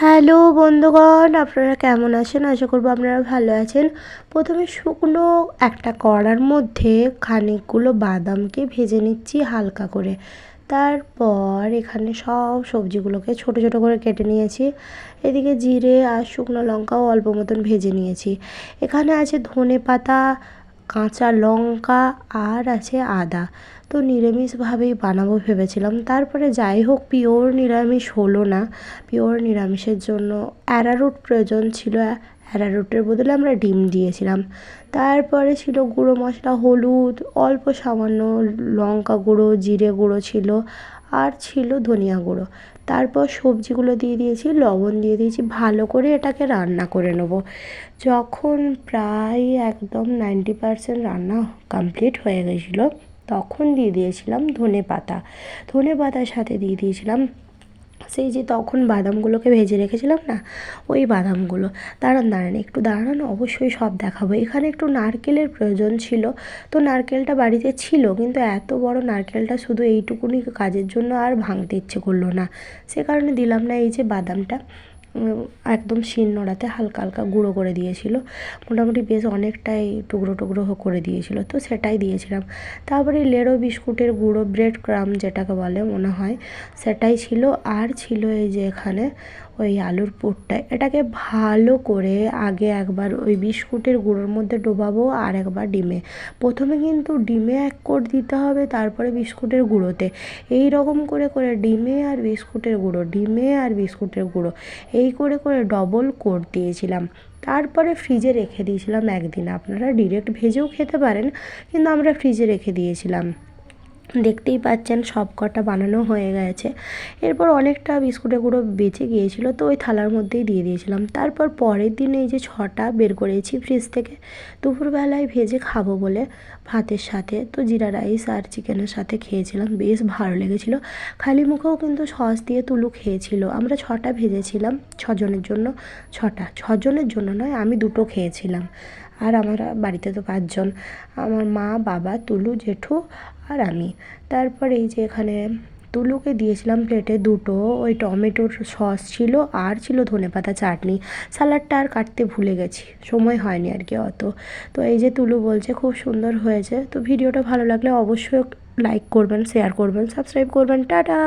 Hello বন্ধুগণ, আপনারা কেমন আছেন? আশা করব আপনারা ভালো আছেন। প্রথমে শুকনো একটা কড়ার মধ্যে খানিকগুলো বাদামকে ভেজে নিচ্ছি হালকা করে। তারপর এখানে সব সবজিগুলোকে ছোট ছোট করে কেটে নিয়েছি। এদিকে জিরে আর শুকনো লঙ্কাও অল্প মতন ভেজে নিয়েছি। এখানে আছে ধনে পাতা কাঁচা লঙ্কা আর আছে আদা। তো নিরামিষভাবেই বানাবো ভেবেছিলাম। তারপরে যাই হোক, পিওর নিরামিষ হলো না। পিওর নিরামিষের জন্য অ্যারারুট প্রয়োজন ছিল। অ্যারারুটের বদলে আমরা ডিম দিয়েছিলাম। তারপরে ছিল গুঁড়ো মশলা, হলুদ, অল্প সামান্য লঙ্কা গুঁড়ো, জিরে গুঁড়ো ছিল। আর ছিল ধনিয়া গুঁড়ো। তারপর সবজিগুলো দিয়ে দিয়েছি, লবণ দিয়ে দিয়েছি, ভালো করে এটাকে রান্না করে নেব। যখন প্রায় একদম নাইনটি পারসেন্ট রান্না কমপ্লিট হয়ে গেছিল, তখন দিয়ে দিয়েছিলাম ধনে পাতা ধনে পাতার সাথে দিয়ে দিয়েছিলাম সেই যে তখন বাদামগুলোকে ভেজে রেখেছিলাম না, ওই বাদামগুলো। দাঁড়ান দাঁড়ান, একটু দাঁড়ান, অবশ্যই সব দেখাবো। এখানে একটু নারকেলের প্রয়োজন ছিল। তো নারকেলটা বাড়িতে ছিল, কিন্তু এত বড় নারকেলটা শুধু এইটুকুনি কাজের জন্য আর ভাঙতে ইচ্ছে করল না। সে কারণে দিলাম না এই যে বাদামটা। একদম শিল নোড়াতে হালকা হালকা গুঁড়ো করে দিয়েছিল। মোটামুটি বেশ অনেকটাই টুকরো টুকরো করে দিয়েছিল, তো সেটাই দিয়েছিলাম। তারপরে লেরো বিস্কুটের গুঁড়ো, ব্রেড ক্রাম যেটাকে বলে মনে হয়, সেটাই ছিল। আর ছিল এই যে এখানে ওই আলুর পুরটা, এটাকে ভালো করে আগে একবার ওই বিস্কুটের গুঁড়োর মধ্যে ডোবাবো আর একবার ডিমে। প্রথমে কিন্তু ডিমে এক কোট দিতে হবে, তারপরে বিস্কুটের গুঁড়োতে। এই রকম করে করে ডিমে আর বিস্কুটের গুঁড়ো, ডিমে আর বিস্কুটের গুঁড়ো, এই করে করে ডবল কোট দিয়েছিলাম। তারপরে ফ্রিজে রেখে দিয়েছিলাম একদিন। আপনারা ডিরেক্ট ভেজেও খেতে পারেন, কিন্তু আমরা ফ্রিজে রেখে দিয়েছিলাম। দেখতেই পাচ্ছেন সব কটা বানানো হয়ে গেছে। এরপর অনেকটা বিস্কুটের গুঁড়ো বেঁচে গিয়েছিল, তো ওই থালার মধ্যেই দিয়ে দিয়েছিলাম। তারপর পরের দিন এই যে ছটা বের করেছি ফ্রিজ থেকে, দুপুরবেলায় ভেজে খাব বলে ভাতের সাথে, তো জিরা রাইস আর চিকেনের সাথে খেয়েছিলাম, বেশ ভালো লেগেছিলো। খালি মুখেও কিন্তু সস দিয়ে তুলু খেয়েছিল। আমরা ছটা ভেজেছিলাম, ছজনের জন্য, ছটা, ছজনের জন্য নয়, আমি দুটো খেয়েছিলাম। আর আমরা বাড়িতে তো পাঁচজন। আমার মা, বাবা, তুলু, জেঠু আর আমি। তারপর এই যে এখানে তুলুকে দিয়েছিলাম প্লেটে দুটো। ওই টমেটোর সস ছিল, আর ছিল ধনেপাতা চাটনি। স্যালাডটা আর কাটতে ভুলে গেছি, সময় হয়নি আর কি অত। তো এই যে তুলু বলছে, খুব সুন্দর হয়েছে। তো ভিডিওটা ভালো লাগলে অবশ্যই লাইক করবেন শেয়ার করবেন সাবস্ক্রাইব করবেন। টাটা!